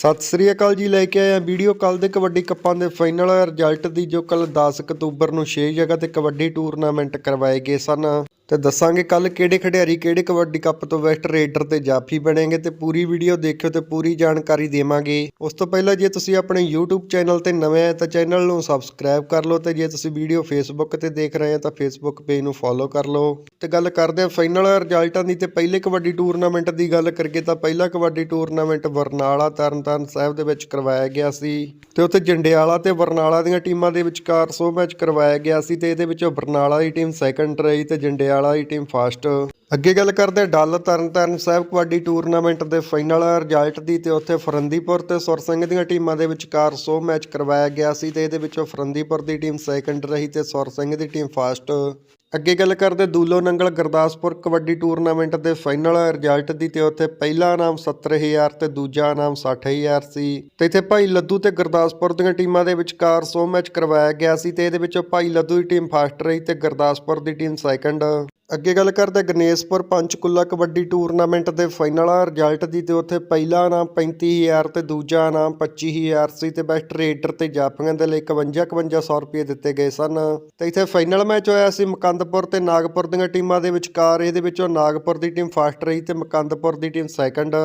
ਸਤਿ ਸ੍ਰੀ ਅਕਾਲ ਜੀ, ਲੈ ਕੇ ਆਇਆ ਵੀਡੀਓ ਕੱਲ ਦੇ ਕਬੱਡੀ ਕੱਪਾਂ ਦੇ ਫਾਈਨਲ ਰਿਜ਼ਲਟ ਦੀ ਜੋ ਕੱਲ 10 ਅਕਤੂਬਰ ਨੂੰ 6 ਜਗ੍ਹਾ ਤੇ ਕਬੱਡੀ ਟੂਰਨਾਮੈਂਟ ਕਰਵਾਏ ਗਏ ਸਨ। ਤੇ ਦੱਸਾਂਗੇ ਕੱਲ ਕਿਹੜੇ ਖਿਡਾਰੀ ਕਿਹੜੇ ਕਬੱਡੀ ਕੱਪ ਤੋਂ ਵੈਸਟ ਰੇਡਰ ਤੇ ਜਾਫੀ ਬਣੇਗੇ ਤੇ ਪੂਰੀ ਵੀਡੀਓ ਦੇਖਿਓ ਤੇ ਪੂਰੀ ਜਾਣਕਾਰੀ ਦੇਵਾਂਗੇ। ਉਸ ਤੋਂ ਪਹਿਲਾਂ ਜੇ ਤੁਸੀਂ ਆਪਣੇ YouTube ਚੈਨਲ ਤੇ ਨਵੇਂ ਆਏ ਤਾਂ ਚੈਨਲ ਨੂੰ ਸਬਸਕ੍ਰਾਈਬ ਕਰ ਲਓ ਤੇ ਜੇ ਤੁਸੀਂ ਵੀਡੀਓ Facebook ਤੇ ਦੇਖ ਰਹੇ ਹੋ ਤਾਂ Facebook ਪੇਜ ਨੂੰ ਫੋਲੋ ਕਰ ਲਓ। ਤੇ ਗੱਲ ਕਰਦੇ ਹਾਂ ਫਾਈਨਲ ਰਿਜ਼ਲਟਾਂ ਦੀ ਤੇ ਪਹਿਲੇ ਕਬੱਡੀ ਟੂਰਨਾਮੈਂਟ ਦੀ ਗੱਲ ਕਰੀਏ ਤਾਂ ਪਹਿਲਾ ਕਬੱਡੀ ਟੂਰਨਾਮੈਂਟ ਬਰਨਾਲਾ ਤਰਨਤਾਰਨ ਸਾਹਿਬ ਦੇ ਵਿੱਚ ਕਰਵਾਇਆ ਗਿਆ ਸੀ ਤੇ ਉੱਥੇ ਜੰਡਿਆਲਾ ਤੇ ਬਰਨਾਲਾ ਦੀਆਂ ਟੀਮਾਂ ਦੇ ਵਿਚਕਾਰ ਸੋ ਮੈਚ ਕਰਵਾਇਆ ਗਿਆ ਸੀ ਤੇ ਇਹਦੇ ਵਿੱਚੋਂ ਬਰਨਾਲਾ ਦੀ ਟੀਮ ਸੈਕੰਡ ਰਹੀ ਤੇ ਜੰਡਿਆਲਾ ਦੀ ਟੀਮ ਫਸਟ ਅੱਗੇ ਗੱਲ ਕਰਦੇ ਹਾਂ, ਡੱਲ ਤਰਨਤਾਰਨ ਸਾਹਿਬ ਕਬੱਡੀ ਟੂਰਨਾਮੈਂਟ ਦੇ ਫਾਈਨਲ ਰਿਜ਼ਲਟ ਦੀ ਤੇ ਉੱਥੇ ਫਰੰਦੀਪੁਰ ਤੇ ਸੁਰ ਸਿੰਘ ਦੀਆਂ ਟੀਮਾਂ ਦੇ ਵਿਚਕਾਰ ਸੋ ਮੈਚ ਕਰਵਾਇਆ ਗਿਆ ਸੀ ਤੇ ਇਹਦੇ ਵਿੱਚੋਂ ਫਰੰਦੀਪੁਰ ਦੀ ਟੀਮ ਸੈਕੰਡ ਰਹੀ ਤੇ ਸੁਰ ਸਿੰਘ ਦੀ ਟੀਮ ਫਸਟ ਅੱਗੇ ਗੱਲ ਕਰਦੇ ਦੂਲੋ ਨੰਗਲ ਗੁਰਦਾਸਪੁਰ ਕਬੱਡੀ ਟੂਰਨਾਮੈਂਟ ਦੇ ਫਾਈਨਲ ਰਿਜ਼ਲਟ ਦੀ ਤੇ ਉੱਥੇ ਪਹਿਲਾ ਇਨਾਮ 70000 ਤੇ ਦੂਜਾ ਇਨਾਮ 60000 ਸੀ। ਤੇ ਇੱਥੇ ਭਾਈ ਲੱਦੂ ਤੇ ਗੁਰਦਾਸਪੁਰ ਦੀਆਂ ਟੀਮਾਂ ਦੇ ਵਿਚਕਾਰ ਸੋ ਮੈਚ ਕਰਵਾਇਆ ਗਿਆ ਸੀ ਤੇ ਇਹਦੇ ਵਿੱਚੋਂ ਭਾਈ ਲੱਦੂ ਦੀ ਟੀਮ ਫਸਟ ਰਹੀ ਤੇ ਗੁਰਦਾਸਪੁਰ ਦੀ ਟੀਮ ਸੈਕੰਡ ਅੱਗੇ ਗੱਲ ਕਰਦੇ ਗਨੇਸ਼ਪੁਰ ਪੰਚਕੁਲਾ ਕਬੱਡੀ ਟੂਰਨਾਮੈਂਟ ਦੇ ਫਾਈਨਲ ਰਿਜ਼ਲਟ ਦੀ ਤੇ ਉੱਥੇ ਪਹਿਲਾ ਇਨਾਮ 35000 ਤੇ ਦੂਜਾ ਇਨਾਮ 25000 ਸੀ ਤੇ ਬੈਸਟ ਰੇਡਰ ਤੇ ਜਾਫੀਆਂ ਦੇ ਲਈ 51 5100 ਰੁਪਏ ਦਿੱਤੇ ਗਏ ਸਨ। ਤੇ ਇੱਥੇ ਫਾਈਨਲ ਮੈਚ ਹੋਇਆ ਸੀ ਮਕੰਦਪੁਰ ਤੇ ਨਾਗਪੁਰ ਦੀਆਂ ਟੀਮਾਂ ਦੇ ਵਿਚਕਾਰ। ਇਹਦੇ ਵਿੱਚੋਂ ਨਾਗਪੁਰ ਦੀ ਟੀਮ ਫਸਟ ਰਹੀ ਤੇ ਮਕੰਦਪੁਰ ਦੀ ਟੀਮ ਸੈਕੰਡ।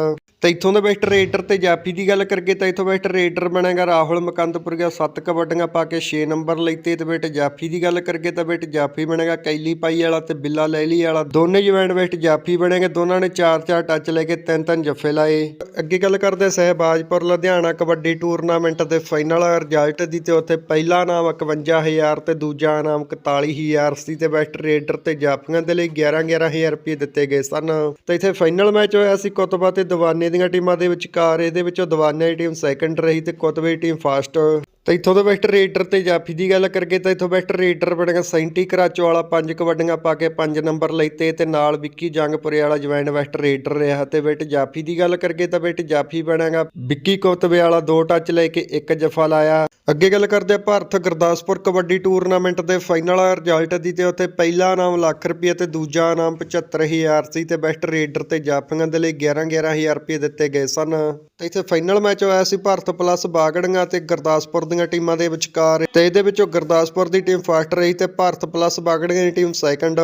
ਤੇ ਇੱਥੋਂ ਦੇ ਬੈਸਟ ਰੇਡਰ ਤੇ ਜਾਫੀ ਦੀ ਗੱਲ ਕਰੀਏ ਤਾਂ ਇੱਥੋਂ ਬੈਸਟ ਰੇਡਰ ਬਣੇਗਾ ਰਾਹੁਲ ਮਕੰਦਪੁਰ ਗਿਆ। 7 ਕਬੱਡੀਆਂ ਪਾ ਕੇ 6 ਨੰਬਰ ਲੈਤੇ ਤੇ ਬੇਟ ਜਾਫੀ ਦੀ ਗੱਲ ਕਰੀਏ ਤਾਂ ਬੇਟ ਜਾਫੀ ਬਣੇਗਾ ਕੈਲੀ ਪਾਈ ਵਾਲਾ ਤੇ ਬਿੱਲਾ ਲੈਲੀ ਵਾਲਾ। ਦੋਨੇ ਜਵੈਂਟ ਬੈਸਟ ਜਾਫੀ ਬਣੇਗੇ। ਦੋਨਾਂ ਨੇ 4-4 ਟੱਚ ਲੈ ਕੇ ਤਿੰਨ ਤਿੰਨ ਜੱਫੇ ਲਾਏ। ਅੱਗੇ ਗੱਲ ਕਰਦੇ ਸਹਿਬਾਜਪੁਰ, ਲੁਧਿਆਣਾ ਕਬੱਡੀ ਟੂਰਨਾਮੈਂਟ ਦੇ ਫਾਈਨਲ ਰਿਜ਼ਲਟ ਦੀ ਤੇ ਉੱਥੇ ਪਹਿਲਾ ਨਾਮ 51000 ਤੇ ਦੂਜਾ ਨਾਮ 41000 ਸੀ ਤੇ ਬੈਸਟ ਰੇਡਰ ਤੇ ਜਾਫੀਆਂ ਦੇ ਲਈ 11-11000 ਰੁਪਏ ਦਿੱਤੇ ਗਏ ਸਨ। ਤੇ ਇੱਥੇ ਫਾਈਨਲ ਮੈਚ ਹੋਇਆ ਸੀ ਕੁਤਬਾ ਤੇ ਦੀਵਾਨੇ ਦੀਆਂ ਟੀਮਾਂ ਦੇ ਵਿਚਕਾਰ। ਇਹਦੇ ਵਿੱਚੋਂ ਦੀਵਾਨੇ ਦੀ ਟੀਮ ਸੈਕੰਡ ਰਹੀ ਤੇ ਕੁਤਬੇ ਦੀ ਟੀਮ ਫਸਟ ਤੇ ਇੱਥੋਂ ਦੇ ਬੈਸਟ ਰੇਡਰ ਤੇ ਜਾਫੀ ਦੀ ਗੱਲ ਕਰਕੇ ਤਾਂ ਇੱਥੋਂ ਬੈਸਟ ਰੇਡਰ ਬਣੇਗਾ ਸੈਂਟੀ ਕਰਾਚੋ ਵਾਲਾ ਪੰਜ ਕਬੱਡੀਆਂ ਪਾ ਕੇ ਪੰਜ ਨੰਬਰ ਲੈਤੇ ਤੇ ਨਾਲ ਵਿੱਕੀ ਜੰਗਪੁਰੇ ਵਾਲਾ ਜਵੈਨ ਬੈਸਟ ਰੇਡਰ ਰਿਹਾ ਤੇ ਬੇਟ ਜਾਫੀ ਦੀ ਗੱਲ ਕਰਕੇ ਤਾਂ ਬੇਟ ਜਾਫੀ ਬਣੇਗਾ। ਵਿੱਕੀ ਕੋਤਵੇ ਵਾਲਾ ਦੋ ਟੱਚ ਲੈ ਕੇ ਇੱਕ ਜਫਾ ਲਾਇਆ। ਅੱਗੇ ਗੱਲ ਕਰਦੇ ਆ ਭਾਰਤ ਗੁਰਦਾਸਪੁਰ ਕਬੱਡੀ ਟੂਰਨਾਮੈਂਟ ਦੇ ਫਾਈਨਲ ਰਿਜ਼ਲਟ ਦੀ ਤੇ ਉੱਥੇ ਪਹਿਲਾ ਇਨਾਮ ਲੱਖ ਰੁਪਏ ਤੇ ਦੂਜਾ ਇਨਾਮ 75000 ਸੀ ਤੇ ਬੈਸਟ ਰੇਡਰ ਤੇ ਜਾਫੀਆਂ ਦੇ ਲਈ 11-11000 ਰੁਪਏ ਦਿੱਤੇ ਗਏ ਸਨ। ਤੇ ਇੱਥੇ ਫਾਈਨਲ ਮੈਚ ਹੋਇਆ ਸੀ ਭਾਰਤ ਪਲੱਸ ਬਾਗੜੀਆਂ ਤੇ ਗੁਰਦਾਸਪੁਰ ਦੀਆਂ ਟੀਮਾਂ ਦੇ ਵਿਚਕਾਰ। ਤੇ ਇਹਦੇ ਵਿੱਚੋਂ ਗੁਰਦਾਸਪੁਰ ਦੀ ਟੀਮ ਫਸਟ ਰਹੀ ਤੇ ਭਾਰਤ ਪਲੱਸ ਬਾਗੜੀਆਂ ਦੀ ਟੀਮ ਸੈਕੰਡ।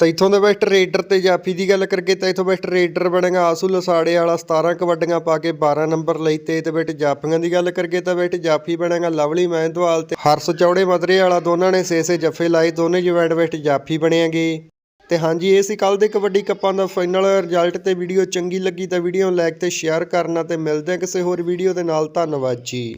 ਤੇ ਇਥੋਂ ਦੇ ਬੈਸਟ ਰੇਡਰ ਤੇ ਜਾਫੀ ਦੀ ਗੱਲ ਕਰਕੇ ਤਾਂ ਇਥੋਂ ਬੈਸਟ ਰੇਡਰ ਬਣੇਗਾ ਆਸੂ ਲਸਾੜੇ ਵਾਲਾ 17 ਕਬੱਡੀਆਂ ਪਾ ਕੇ 12 ਨੰਬਰ ਲਈ ਤੇ ਤੇ ਬੇਟ ਜਾਫੀਆਂ ਦੀ ਗੱਲ ਕਰਕੇ ਤਾਂ ਬੇਟ ਜਾਫੀ ਬਣੇਗਾ ਲਵਲੀ ਮਹਿੰਦਵਾਲ ਤੇ ਹਰਸ ਚੌੜੇ ਮਦਰੇ ਵਾਲਾ ਦੋਨਾਂ ਨੇ 6-6 ਜੱਫੇ ਲਾਏ, ਦੋਨੇ ਜਵੈਂਟ ਬੈਸਟ ਜਾਫੀ ਬਣੇਗੇ। ਤੇ ਹਾਂਜੀ, ਇਹ ਸੀ ਕੱਲ ਦੇ ਕਬੱਡੀ ਕੱਪਾਂ ਦਾ ਫਾਈਨਲ ਰਿਜ਼ਲਟ ਤੇ ਵੀਡੀਓ ਚੰਗੀ ਲੱਗੀ ਤਾਂ ਵੀਡੀਓ ਨੂੰ ਲਾਈਕ ਤੇ ਸ਼ੇਅਰ ਕਰਨਾ ਤੇ ਮਿਲਦੇ ਹਾਂ ਕਿਸੇ ਹੋਰ ਵੀਡੀਓ ਦੇ ਨਾਲ, ਧੰਨਵਾਦ ਜੀ।